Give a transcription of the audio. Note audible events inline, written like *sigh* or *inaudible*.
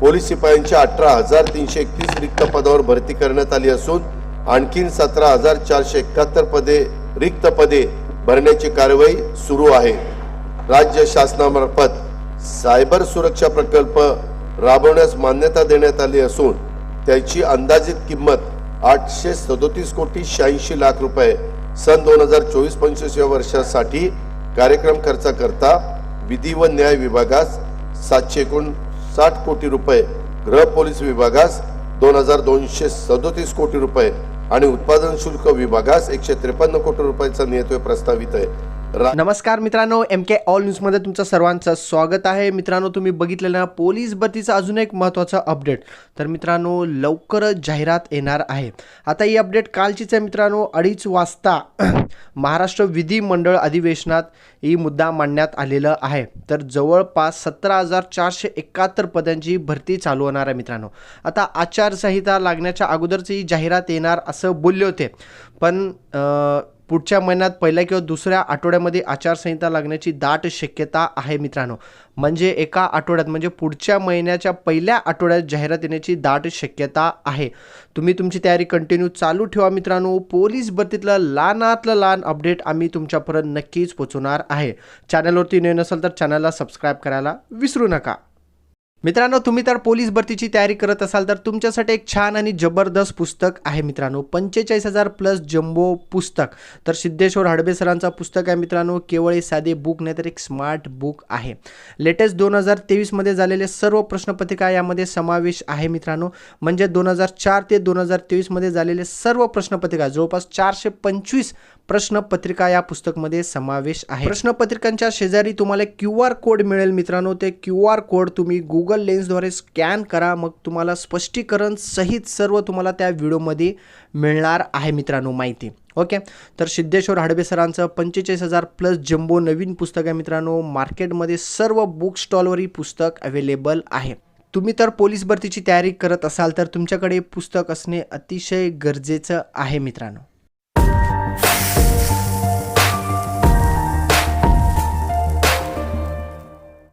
Police शिपायांच्या अठरा हजार तीनशे एकतीस रिक्त पदावर भरती करण्यात आली असून आणखीन सतरा हजार चारशे एकाहत्तर पदे रिक्त पदे भरण्याची कारवाई सुरू आहे. राज्य शासनामार्फत सायबर सुरक्षा प्रकल्प राबवण्यास मान्यता देण्यात आली असून त्याची अंदाजित किंमत आठशे सदोतीस कोटी शहाऐंशी लाख रुपये. सन दोन हजार चोवीस पंचवीस या वर्षासाठी कार्यक्रम खर्चाकरता विधी व न्याय विभागास सातशे साठ कोटी रुपये गृह पोलीस विभागास दोन हजार दोनशे सदोतीस कोटी रुपये आणि उत्पादन शुल्क विभागास एकशे त्रेपन्न कोटी रुपयाचा नियत्व प्रस्तावित आहे. नमस्कार मित्रांनो एम के ऑल न्यूजमध्ये तुमचं सर्वांचं स्वागत आहे. मित्रांनो तुम्ही बघितलेलं पोलीस भरतीचा अजून एक महत्त्वाचा अपडेट तर मित्रांनो लवकरच जाहिरात येणार आहे. आता ही अपडेट कालचीच आहे मित्रांनो अडीच वाजता *clears throat* महाराष्ट्र विधिमंडळ अधिवेशनात ही मुद्दा मांडण्यात आलेलं आहे. तर जवळपास सतरा हजार चारशे एकाहत्तर पदांची भरती चालू होणार आहे मित्रांनो. आता आचारसंहिता लागण्याच्या अगोदरच ही जाहिरात येणार असं बोलले होते. पण पुढच्या महिन्यात पहिल्या किंवा दुसऱ्या आठवड्यामध्ये आचारसंहिता लागण्याची दाट शक्यता आहे मित्रांनो. म्हणजे एका आठवड्यात म्हणजे पुढच्या महिन्याच्या पहिल्या आठवड्यात जाहिरात येण्याची दाट शक्यता आहे. तुम्ही तुमची तयारी कंटिन्यू चालू ठेवा मित्रांनो. पोलीस भरतीतलं लहानातलं लहान अपडेट आम्ही तुमच्यापर्यंत नक्कीच पोचवणार आहे. चॅनलवरती नवीन असाल तर चॅनलला सबस्क्राईब करायला विसरू नका. मित्रांनो तुम्ही तर पोलीस भरतीची तयारी करत असाल तर तुमच्यासाठी एक छान आणि जबरदस्त पुस्तक आहे मित्रांनो पंचेचाळीस हजार प्लस जम्बो पुस्तक. तर सिद्धेश्वर हडबे सरांचा पुस्तक आहे मित्रांनो केवळ हे साधे बुक नाही तर एक स्मार्ट बुक आहे. लेटेस्ट दोन हजार तेवीसमध्ये झालेले सर्व प्रश्नपत्रिका यामध्ये समावेश आहे मित्रांनो. म्हणजे दोन हजार चार ते दोन हजार तेवीसमध्ये झालेले सर्व प्रश्नपत्रिका जवळपास चारशे पंचवीस प्रश्नपत्रिका या पुस्तकमध्ये समावेश आहे. प्रश्नपत्रिकांच्या शेजारी तुम्हाला क्यू आर कोड मिळेल मित्रांनो. ते क्यू आर कोड तुम्ही गुगल लेन्सद्वारे स्कॅन करा. मग तुम्हाला स्पष्टीकरण सहित सर्व तुम्हाला त्या व्हिडिओमध्ये मिळणार आहे मित्रांनो माहिती. ओके? तर सिद्धेश्वर हडबे सरांचं पंचेचाळीस हजार प्लस जम्बो नवीन पुस्तक आहे मित्रांनो. मार्केटमध्ये सर्व बुक स्टॉलवर ही पुस्तक अवेलेबल आहे. तुम्ही तर पोलीस भरतीची तयारी करत असाल तर तुमच्याकडे पुस्तक असणे अतिशय गरजेचं आहे मित्रांनो.